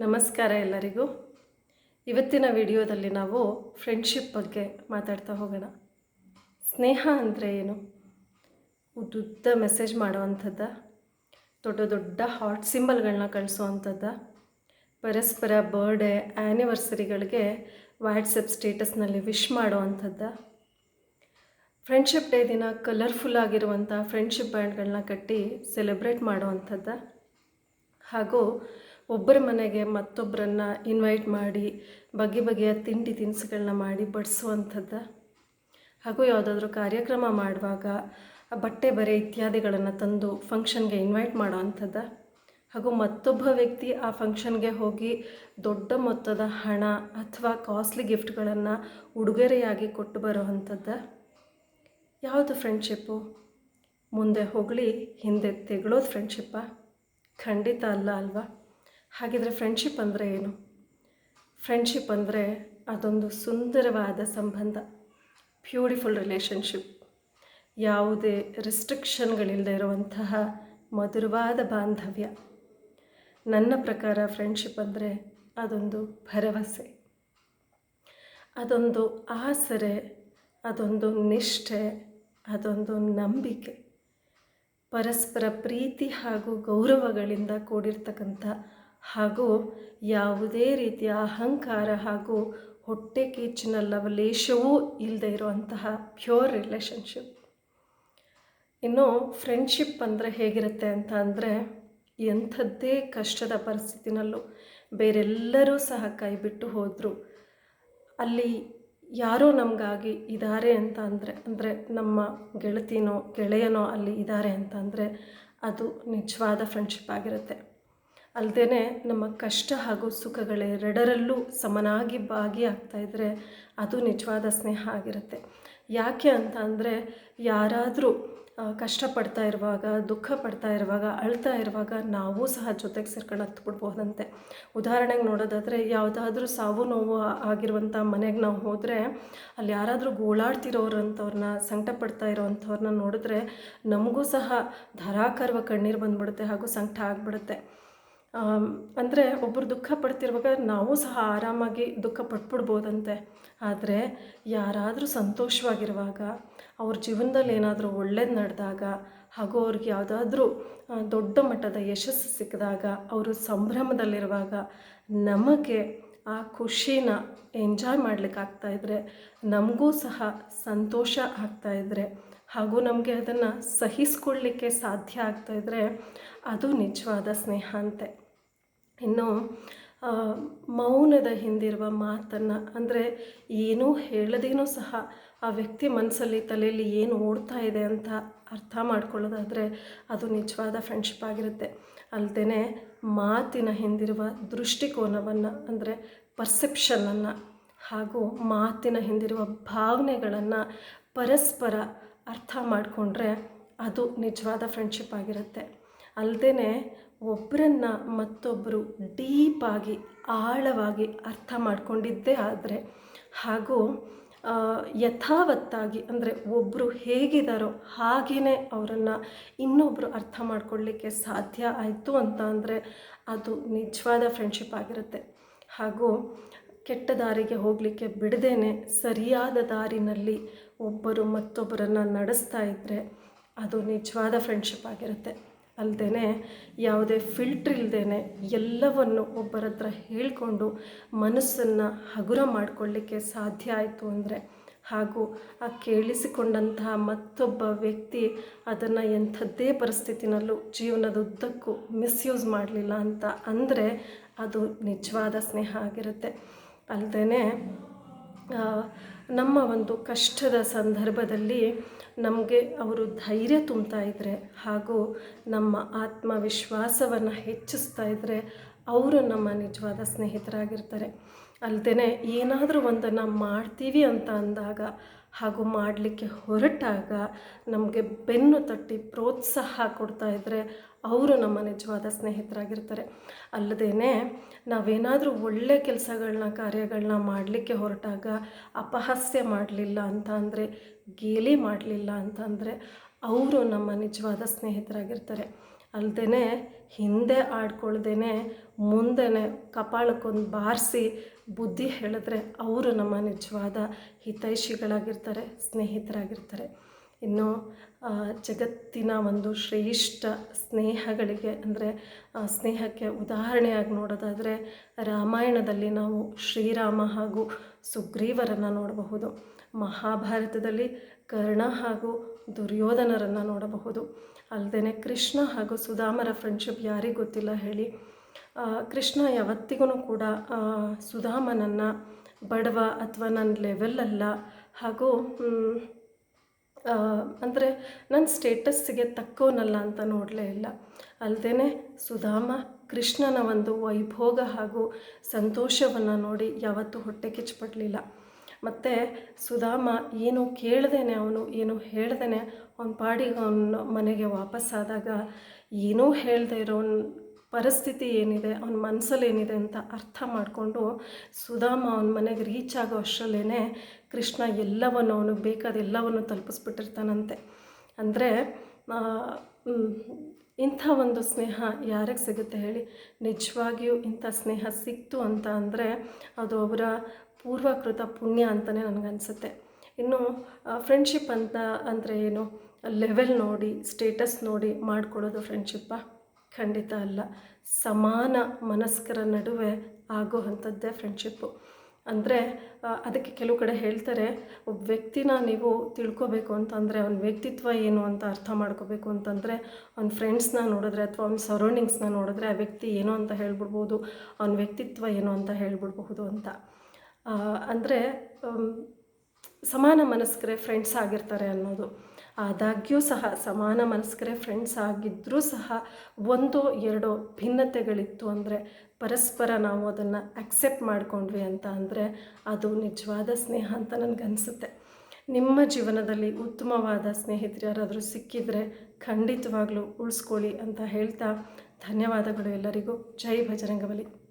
ನಮಸ್ಕಾರ ಎಲ್ಲರಿಗೂ. ಇವತ್ತಿನ ವಿಡಿಯೋದಲ್ಲಿ ನಾವು ಫ್ರೆಂಡ್ಶಿಪ್ ಬಗ್ಗೆ ಮಾತಾಡ್ತಾ ಹೋಗೋಣ. ಸ್ನೇಹ ಅಂದರೆ ಏನು? ಉದ್ದುದ್ದ ಮೆಸೇಜ್ ಮಾಡುವಂಥದ್ದ, ದೊಡ್ಡ ದೊಡ್ಡ ಹಾಟ್ ಸಿಂಬಲ್ಗಳನ್ನ ಕಳಿಸುವಂಥದ್ದ, ಪರಸ್ಪರ ಬರ್ಡೇ ಆ್ಯನಿವರ್ಸರಿಗಳಿಗೆ ವಾಟ್ಸಪ್ ಸ್ಟೇಟಸ್ನಲ್ಲಿ ವಿಶ್ ಮಾಡುವಂಥದ್ದ. ಫ್ರೆಂಡ್ಶಿಪ್ ಡೇ ದಿನ ಕಲರ್ಫುಲ್ ಆಗಿರುವಂಥ ಫ್ರೆಂಡ್ಶಿಪ್ ಬ್ಯಾಂಡ್ಗಳನ್ನ ಕಟ್ಟಿ ಸೆಲೆಬ್ರೇಟ್ ಮಾಡುವಂಥದ್ದ. ಹಾಗೂ ಒಬ್ಬರ ಮನೆಗೆ ಮತ್ತೊಬ್ಬರನ್ನ ಇನ್ವೈಟ್ ಮಾಡಿ, ಬಗೆ ಬಗೆಯ ತಿಂಡಿ ತಿನಿಸುಗಳನ್ನ ಮಾಡಿ ಬಡಿಸುವಂಥದ್ದ. ಹಾಗೂ ಯಾವುದಾದ್ರೂ ಕಾರ್ಯಕ್ರಮ ಮಾಡುವಾಗ ಬಟ್ಟೆ ಬರೆ ಇತ್ಯಾದಿಗಳನ್ನು ತಂದು ಫಂಕ್ಷನ್ಗೆ ಇನ್ವೈಟ್ ಮಾಡೋವಂಥದ್ದ. ಹಾಗೂ ಮತ್ತೊಬ್ಬ ವ್ಯಕ್ತಿ ಆ ಫಂಕ್ಷನ್ಗೆ ಹೋಗಿ ದೊಡ್ಡ ಮೊತ್ತದ ಹಣ ಅಥವಾ ಕಾಸ್ಟ್ಲಿ ಗಿಫ್ಟ್ಗಳನ್ನು ಉಡುಗೊರೆಯಾಗಿ ಕೊಟ್ಟು ಬರೋವಂಥದ್ದ. ಯಾವುದು ಫ್ರೆಂಡ್ಶಿಪ್ಪು ಮುಂದೆ ಹೊಗಳಿ ಹಿಂದೆ ತೆಗಳೋದು ಫ್ರೆಂಡ್ಶಿಪ್ಪಾ ಖಂಡಿತ ಅಲ್ಲ ಅಲ್ವಾ? ಹಾಗಿದ್ರೆ ಫ್ರೆಂಡ್ಶಿಪ್ ಅಂದರೆ ಏನು? ಫ್ರೆಂಡ್ಶಿಪ್ ಅಂದರೆ ಅದೊಂದು ಸುಂದರವಾದ ಸಂಬಂಧ ಬ್ಯೂಟಿಫುಲ್ ರಿಲೇಷನ್ಶಿಪ್ ಯಾವುದೇ ರೆಸ್ಟ್ರಿಕ್ಷನ್ಗಳಿಲ್ಲದೆ ಇರುವಂತಹ ಮಧುರವಾದ ಬಾಂಧವ್ಯ. ನನ್ನ ಪ್ರಕಾರ ಫ್ರೆಂಡ್ಶಿಪ್ ಅಂದರೆ ಅದೊಂದು ಭರವಸೆ. ಅದೊಂದು ಆಸರೆ, ಅದೊಂದು ನಿಷ್ಠೆ, ಅದೊಂದು ನಂಬಿಕೆ. ಪರಸ್ಪರ ಪ್ರೀತಿ ಹಾಗೂ ಗೌರವಗಳಿಂದ ಕೂಡಿರ್ತಕ್ಕಂಥ ಹಾಗೂ ಯಾವುದೇ ರೀತಿಯ ಅಹಂಕಾರ ಹಾಗೂ ಹೊಟ್ಟೆ ಕೀಚಿನ ಲವಲೇಶವೂ ಇಲ್ಲದೆ ಇರುವಂತಹ ಪ್ಯೂರ್ ರಿಲೇಷನ್ಶಿಪ್ ಇನ್ನು ಫ್ರೆಂಡ್ಶಿಪ್ ಅಂದರೆ ಹೇಗಿರುತ್ತೆ ಅಂತ ಅಂದರೆ ಎಂಥದ್ದೇ ಕಷ್ಟದ ಪರಿಸ್ಥಿತಿನಲ್ಲೂ ಬೇರೆಲ್ಲರೂ ಸಹ ಕೈಬಿಟ್ಟು ಹೋದರು. ಅಲ್ಲಿ ಯಾರೋ ನಮಗಾಗಿ ಇದ್ದಾರೆ ಅಂತ ಅಂದರೆ ಅಂದರೆ ನಮ್ಮ ಗೆಳತಿನೋ ಗೆಳೆಯನೋ ಅಲ್ಲಿ ಇದ್ದಾರೆ ಅಂತ ಅದು ನಿಜವಾದ ಫ್ರೆಂಡ್ಶಿಪ್ ಆಗಿರುತ್ತೆ. ಅಲ್ಲದೆ ನಮ್ಮ ಕಷ್ಟ ಹಾಗೂ ಸುಖಗಳೆರಡರಲ್ಲೂ ಸಮನಾಗಿ ಭಾಗಿಯಾಗ್ತಾ ಇದ್ದರೆ ಅದು ನಿಜವಾದ ಸ್ನೇಹ ಆಗಿರುತ್ತೆ. ಯಾಕೆ ಅಂತ ಅಂದರೆ ಯಾರಾದರೂ ಕಷ್ಟಪಡ್ತಾ ಇರುವಾಗ, ದುಃಖ ಪಡ್ತಾ ಇರುವಾಗ, ಅಳ್ತಾ ಇರುವಾಗ ನಾವು ಸಹ ಜೊತೆಗೆ ಸೇರ್ಕೊಂಡು ಹತ್ತು ಬಿಡ್ಬೋದಂತೆ ಉದಾಹರಣೆಗೆ ನೋಡೋದಾದರೆ ಯಾವುದಾದ್ರೂ ಸಾವು ನೋವು ಆಗಿರುವಂಥ ಮನೆಗೆ ನಾವು ಹೋದರೆ ಅಲ್ಲಿ ಯಾರಾದರೂ ಗೋಳಾಡ್ತಿರೋರಂಥವ್ರನ್ನ, ಸಂಕಟ ಪಡ್ತಾ ಇರೋವಂಥವ್ರನ್ನ ನೋಡಿದ್ರೆ ನಮಗೂ ಸಹ ಧಾರಾಕಾರವ ಕಣ್ಣೀರು ಬಂದ್ಬಿಡುತ್ತೆ ಹಾಗೂ ಸಂಕಟ ಆಗಿಬಿಡುತ್ತೆ. ಅಂದರೆ ಒಬ್ಬರು ದುಃಖ ಪಡ್ತಿರುವಾಗ ನಾವು ಸಹ ಆರಾಮಾಗಿ ದುಃಖ ಪಟ್ಬಿಡ್ಬೋದಂತೆ. ಆದರೆ ಯಾರಾದರೂ ಸಂತೋಷವಾಗಿರುವಾಗ, ಅವ್ರ ಜೀವನದಲ್ಲಿ ಏನಾದರೂ ಒಳ್ಳೇದು ನಡೆದಾಗ ಹಾಗೂ ಅವ್ರಿಗೆ ಯಾವುದಾದ್ರೂ ದೊಡ್ಡ ಮಟ್ಟದ ಯಶಸ್ಸು ಸಿಕ್ಕಿದಾಗ, ಅವರು ಸಂಭ್ರಮದಲ್ಲಿರುವಾಗ ನಮಗೆ ಆ ಖುಷಿನ ಎಂಜಾಯ್ ಮಾಡ್ಲಿಕ್ಕೆ ಆಗ್ತಾಯಿದ್ರೆ ನಮಗೂ ಸಹ ಸಂತೋಷ ಆಗ್ತಾಯಿದ್ರೆ ಹಾಗೂ ನಮಗೆ ಅದನ್ನು ಸಹಿಸ್ಕೊಳ್ಳಿಕ್ಕೆ ಸಾಧ್ಯ ಆಗ್ತಾಯಿದ್ರೆ ಅದು ನಿಜವಾದ ಸ್ನೇಹ ಅಂತೆ. ಇನ್ನು ಮೌನದ ಹಿಂದಿರುವ ಮಾತನ್ನು, ಅಂದರೆ ಏನೂ ಹೇಳದೇನೂ ಸಹ ಆ ವ್ಯಕ್ತಿ ಮನಸ್ಸಲ್ಲಿ ತಲೆಯಲ್ಲಿ ಏನು ಓಡ್ತಾ ಇದೆ ಅಂತ ಅರ್ಥ ಮಾಡ್ಕೊಳ್ಳೋದಾದರೆ ಅದು ನಿಜವಾದ ಫ್ರೆಂಡ್ಶಿಪ್ ಆಗಿರುತ್ತೆ. ಅಲ್ಲದೇ ಮಾತಿನ ಹಿಂದಿರುವ ದೃಷ್ಟಿಕೋನವನ್ನು, ಅಂದರೆ ಪರ್ಸೆಪ್ಷನನ್ನು ಹಾಗೂ ಮಾತಿನ ಹಿಂದಿರುವ ಭಾವನೆಗಳನ್ನು ಪರಸ್ಪರ ಅರ್ಥ ಮಾಡಿಕೊಂಡ್ರೆ ಅದು ನಿಜವಾದ ಫ್ರೆಂಡ್ಶಿಪ್ ಆಗಿರುತ್ತೆ. ಅಲ್ಲದೇ ಒಬ್ಬರನ್ನ ಮತ್ತೊಬ್ಬರು ಡೀಪಾಗಿ ಆಳವಾಗಿ ಅರ್ಥ ಮಾಡಿಕೊಂಡಿದ್ದೇ ಆದರೆ, ಹಾಗೂ ಯಥಾವತ್ತಾಗಿ ಅಂದರೆ ಒಬ್ಬರು ಹೇಗಿದ್ದಾರೋ ಹಾಗೆಯೇ ಅವರನ್ನು ಇನ್ನೊಬ್ಬರು ಅರ್ಥ ಮಾಡ್ಕೊಳ್ಳಿಕ್ಕೆ ಸಾಧ್ಯ ಆಯಿತು ಅಂತ ಅಂದರೆ ಅದು ನಿಜವಾದ ಫ್ರೆಂಡ್ಶಿಪ್ ಆಗಿರುತ್ತೆ. ಹಾಗೂ ಕೆಟ್ಟ ದಾರಿಗೆ ಹೋಗಲಿಕ್ಕೆ ಬಿಡದೇನೆ ಸರಿಯಾದ ದಾರಿನಲ್ಲಿ ಒಬ್ಬರು ಮತ್ತೊಬ್ಬರನ್ನು ನಡೆಸ್ತಾ ಇದ್ದರೆ ಅದು ನಿಜವಾದ ಫ್ರೆಂಡ್ಶಿಪ್ ಆಗಿರುತ್ತೆ. ಅಲ್ಲದೇ ಯಾವುದೇ ಫಿಲ್ಟ್ರ್ ಇಲ್ಲದೇ ಎಲ್ಲವನ್ನು ಒಬ್ಬರ ಹತ್ರ ಹೇಳಿಕೊಂಡು ಮನಸ್ಸನ್ನು ಹಗುರ ಮಾಡಿಕೊಳ್ಳಿಕ್ಕೆ ಸಾಧ್ಯ ಆಯಿತು ಅಂದರೆ ಹಾಗೂ ಆ ಕೇಳಿಸಿಕೊಂಡಂತಹ ಮತ್ತೊಬ್ಬ ವ್ಯಕ್ತಿ ಅದನ್ನು ಎಂಥದ್ದೇ ಪರಿಸ್ಥಿತಿನಲ್ಲೂ ಜೀವನದುದ್ದಕ್ಕೂ ಮಿಸ್ಯೂಸ್ ಮಾಡಲಿಲ್ಲ ಅಂತ ಅಂದರೆ ಅದು ನಿಜವಾದ ಸ್ನೇಹ ಆಗಿರುತ್ತೆ. ಅಲ್ಲದೆ ನಮ್ಮ ಒಂದು ಕಷ್ಟದ ಸಂದರ್ಭದಲ್ಲಿ ನಮಗೆ ಅವರು ಧೈರ್ಯ ತುಂಬ್ತಾ ಇದ್ದರೆ ಹಾಗೂ ನಮ್ಮ ಆತ್ಮವಿಶ್ವಾಸವನ್ನು ಹೆಚ್ಚಿಸ್ತಾ ಇದ್ದರೆ ಅವರು ನಮ್ಮ ನಿಜವಾದ ಸ್ನೇಹಿತರಾಗಿರ್ತಾರೆ. ಅಲ್ಲದೆ ಏನಾದರೂ ಒಂದನ್ನು ಮಾಡ್ತೀವಿ ಅಂತ ಅಂದಾಗ ಹಾಗೂ ಮಾಡಲಿಕ್ಕೆ ಹೊರಟಾಗ ನಮಗೆ ಬೆನ್ನು ತಟ್ಟಿ ಪ್ರೋತ್ಸಾಹ ಕೊಡ್ತಾ ಇದ್ದರೆ ಅವರು ನಮ್ಮ ನಿಜವಾದ ಸ್ನೇಹಿತರಾಗಿರ್ತಾರೆ. ಅಲ್ಲದೇ ನಾವೇನಾದರೂ ಒಳ್ಳೆ ಕೆಲಸಗಳನ್ನ ಕಾರ್ಯಗಳನ್ನ ಮಾಡಲಿಕ್ಕೆ ಹೊರಟಾಗ ಅಪಹಾಸ್ಯ ಮಾಡಲಿಲ್ಲ ಅಂತ ಅಂದರೆ, ಗೇಲಿ ಮಾಡಲಿಲ್ಲ ಅಂತ ಅಂದರೆ ಅವರು ನಮ್ಮ ನಿಜವಾದ ಸ್ನೇಹಿತರಾಗಿರ್ತಾರೆ. ಅಲ್ಲದೇ ಹಿಂದೆ ಆಡ್ಕೊಳ್ದೇ ಮುಂದೆ ಕಪಾಳಕ್ಕೊಂದು ಬಾರಿಸಿ ಬುದ್ಧಿ ಹೇಳಿದ್ರೆ ಅವರು ನಮ್ಮ ನಿಜವಾದ ಹಿತೈಷಿಗಳಾಗಿರ್ತಾರೆ, ಸ್ನೇಹಿತರಾಗಿರ್ತಾರೆ. ಇನ್ನು ಜಗತ್ತಿನ ಒಂದು ಶ್ರೇಷ್ಠ ಸ್ನೇಹಗಳಿಗೆ, ಅಂದರೆ ಸ್ನೇಹಕ್ಕೆ ಉದಾಹರಣೆಯಾಗಿ ನೋಡೋದಾದರೆ, ರಾಮಾಯಣದಲ್ಲಿ ನಾವು ಶ್ರೀರಾಮ ಹಾಗೂ ಸುಗ್ರೀವರನ್ನು ನೋಡಬಹುದು. ಮಹಾಭಾರತದಲ್ಲಿ ಕರ್ಣ ಹಾಗೂ ದುರ್ಯೋಧನರನ್ನು ನೋಡಬಹುದು. ಅಲ್ಲದೆ ಕೃಷ್ಣ ಹಾಗೂ ಸುಧಾಮರ ಫ್ರೆಂಡ್ಶಿಪ್ ಯಾರಿಗೆ ಗೊತ್ತಿಲ್ಲ ಹೇಳಿ. ಕೃಷ್ಣ ಯಾವತ್ತಿಗೂ ಕೂಡ ಸುಧಾಮನನ್ನು ಬಡವ ಅಥವಾ ನನ್ನ ಲೆವೆಲ್ ಅಲ್ಲ ಹಾಗೂ ಅಂದರೆ ನನ್ನ ಸ್ಟೇಟಸ್ಸಿಗೆ ತಕ್ಕವನಲ್ಲ ಅಂತ ನೋಡಲೇ ಇಲ್ಲ. ಅಲ್ಲದೇ ಸುಧಾಮ, ಕೃಷ್ಣನ ಒಂದು ವೈಭೋಗ ಹಾಗೂ ಸಂತೋಷವನ್ನು ನೋಡಿ ಯಾವತ್ತೂ ಹೊಟ್ಟೆ ಕಿಚ್ಚಪಡಲಿಲ್ಲ ಮತ್ತು ಸುಧಾಮ ಏನು ಕೇಳ್ದೇನೆ ಅವನು, ಏನು ಹೇಳ್ದೇನೆ ಅವನ ಪಾಡಿಗೆ ಅವನ ಮನೆಗೆ ವಾಪಸ್ಸಾದಾಗ ಏನೂ ಹೇಳ್ದೆ ಇರೋ ಪರಿಸ್ಥಿತಿ ಏನಿದೆ, ಅವನ ಮನಸ್ಸಲ್ಲಿ ಏನಿದೆ ಅಂತ ಅರ್ಥ ಮಾಡಿಕೊಂಡು ಸುಧಾಮ ಅವನ ಮನೆಗೆ ರೀಚ್ ಆಗೋ ಅಷ್ಟರಲ್ಲೇ ಕೃಷ್ಣ ಎಲ್ಲವನ್ನು ಅವನಿಗೆ ಬೇಕಾದ ಎಲ್ಲವನ್ನು ತಲುಪಿಸ್ಬಿಟ್ಟಿರ್ತಾನಂತೆ. ಅಂದರೆ ಇಂಥ ಒಂದು ಸ್ನೇಹ ಯಾರಿಗೆ ಸಿಗುತ್ತೆ ಹೇಳಿ? ನಿಜವಾಗಿಯೂ ಇಂಥ ಸ್ನೇಹ ಸಿಕ್ತು ಅಂತ ಅಂದರೆ ಅದು ಅವರ ಪೂರ್ವಕೃತ ಪುಣ್ಯ ಅಂತಲೇ ನನಗನ್ಸುತ್ತೆ ಇನ್ನು ಫ್ರೆಂಡ್ಶಿಪ್ ಅಂತ ಅಂದರೆ ಏನು? ಲೆವೆಲ್ ನೋಡಿ ಸ್ಟೇಟಸ್ ನೋಡಿ ಮಾಡ್ಕೊಳ್ಳೋದು ಫ್ರೆಂಡ್ಶಿಪ್ಪಾ ಖಂಡಿತ ಅಲ್ಲ. ಸಮಾನ ಮನಸ್ಕರ ನಡುವೆ ಆಗೋ ಅಂಥದ್ದೇ ಫ್ರೆಂಡ್ಶಿಪ್ಪು ಅಂದರೆ ಅದಕ್ಕೆ ಕೆಲವು ಕಡೆ ಹೇಳ್ತಾರೆ ಒಬ್ಬ ವ್ಯಕ್ತಿನ ನೀವು ತಿಳ್ಕೊಬೇಕು ಅಂತಂದರೆ, ಅವ್ನ ವ್ಯಕ್ತಿತ್ವ ಏನು ಅಂತ ಅರ್ಥ ಮಾಡ್ಕೋಬೇಕು ಅಂತಂದರೆ, ಅವ್ನ ಫ್ರೆಂಡ್ಸ್ನ ನೋಡಿದ್ರೆ ಅಥವಾ ಅವ್ನ ಸರೌಂಡಿಂಗ್ಸ್ನ ನೋಡಿದ್ರೆ ಆ ವ್ಯಕ್ತಿ ಏನು ಅಂತ ಹೇಳ್ಬಿಡ್ಬೋದು, ಅವ್ನ ವ್ಯಕ್ತಿತ್ವ ಏನು ಅಂತ ಹೇಳ್ಬಿಡ್ಬಹುದು ಅಂತ. ಅಂದರೆ ಸಮಾನ ಮನಸ್ಕರೇ ಫ್ರೆಂಡ್ಸ್ ಆಗಿರ್ತಾರೆ ಅನ್ನೋದು. ಆದಾಗ್ಯೂ ಸಹ ಸಮಾನ ಮನಸ್ಕರೇ ಫ್ರೆಂಡ್ಸ್ ಆಗಿದ್ದರೂ ಸಹ ಒಂದೋ ಎರಡೋ ಭಿನ್ನತೆಗಳಿತ್ತು ಅಂದರೆ ಪರಸ್ಪರ ನಾವು ಅದನ್ನು ಅಕ್ಸೆಪ್ಟ್ ಮಾಡ್ಕೊಂಡ್ವಿ ಅಂತ ಅಂದರೆ ಅದು ನಿಜವಾದ ಸ್ನೇಹ ಅಂತ ನನಗನ್ಸುತ್ತೆ ನಿಮ್ಮ ಜೀವನದಲ್ಲಿ ಉತ್ತಮವಾದ ಸ್ನೇಹಿತರು ಯಾರಾದರೂ ಸಿಕ್ಕಿದರೆ ಖಂಡಿತವಾಗ್ಲೂ ಉಳಿಸ್ಕೊಳ್ಳಿ ಅಂತ ಹೇಳ್ತಾ ಧನ್ಯವಾದಗಳು ಎಲ್ಲರಿಗೂ. ಜೈ ಬಜರಂಗಬಲಿ